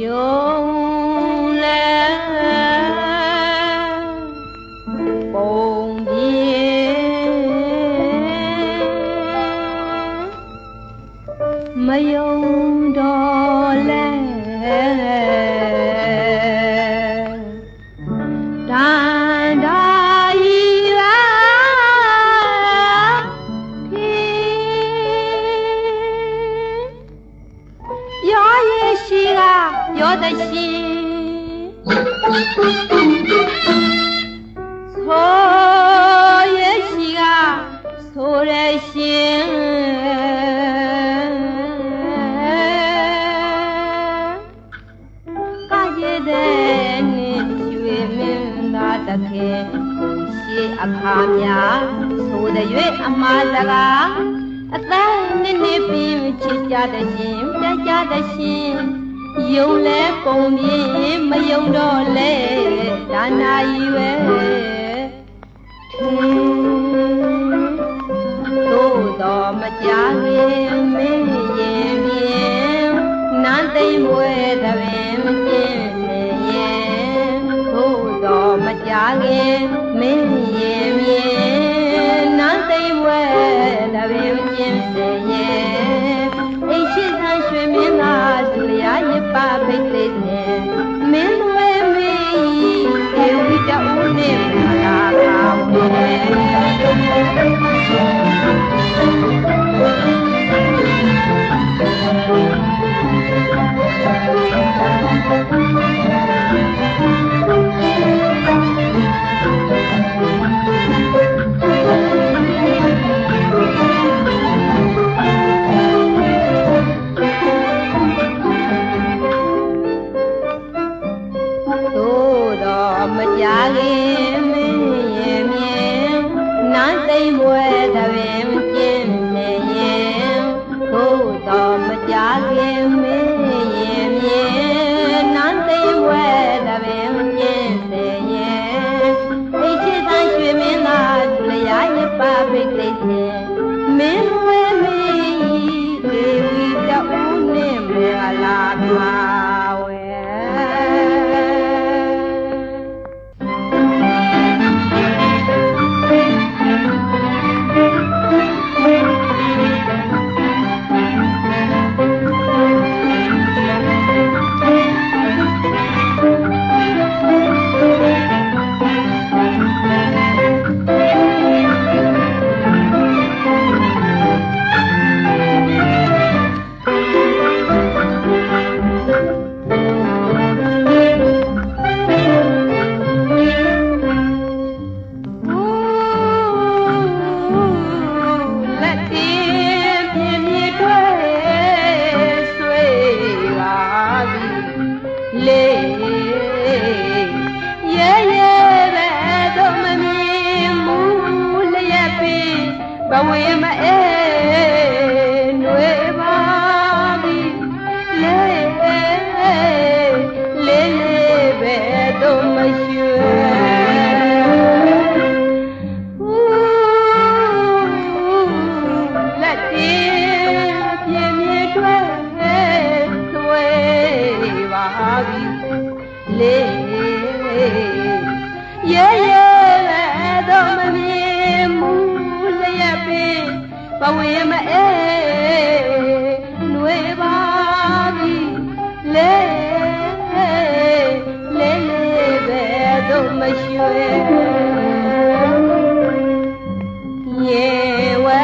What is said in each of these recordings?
ယုံလဲပုံပြေမယုံတော့လဲ ရောတဲ့ရှိဆိုရဲ့ရှိကဆိုတဲ့ရှင်ကရတဲ့နှစ်ရွှေမင်းသားတခင်ရှိအခါများဆိုတဲ့၍အမှားစကားအသက်နှစ်နှစ်ပြီးချစ်ကြတဲ့ရှင်ပြကြတဲ့ရှင် ယုံလဲပုံပြင်းမယုံတော့လဲဒါနာကြီးပဲထင်းသို့တော်မကြခင်မင်းရင်မြင်နန်းသိမ့်မွဲတပင်မကျင်းနေရင်သို့တော်မကြခင်မင်းရင်မြင် တော်မကြခင်မင်းရင်မြင်နန်းသိမ့်ပွဲသပင်ကျင်းနေရင်သို့တော်မကြခင်မင်းရင်မြင်နန်းသိမ့်ပွဲသပင်ကျင်းနေရင်အိတ်ချစ်တန်ရွှေမင်းသားသူလျာရပါပိတ်သိ မရွှေရေဝဲ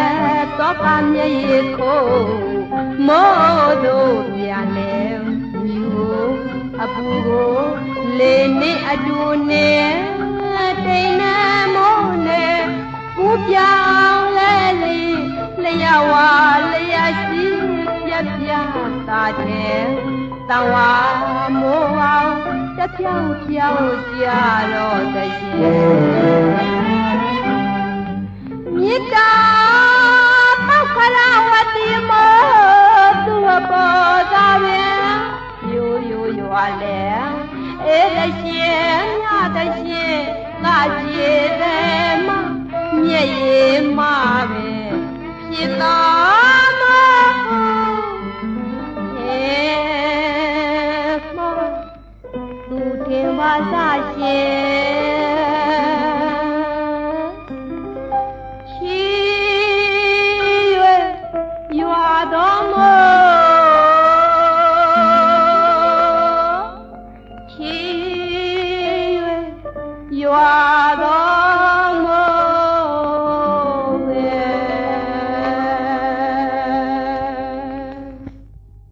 တော့ကမြေရီကိုမို့တို့ပြန်လဲမြူအပူကိုလေနဲ့အတူနဲ့တိမ်နဲ့မိုးနဲ့ပူပြောင်းလဲလေလျှောက်ဝါလျှက်ရှိပြပြတာတဲ့တဝါမိုးအောင် တစ်ဖြောင်းဖြောင်းကြတော့တရှင်မေတ္တာပောက္ခရဝတိမောသူအပေါ်သာပင်ယိုယိုရွာလဲအေးတရှင်မြတ်တရှင်ငါကြည်တယ်မမျက်ရည်မပဲဖြစ်တော် 菩萨心，起源于东罗，起源于东。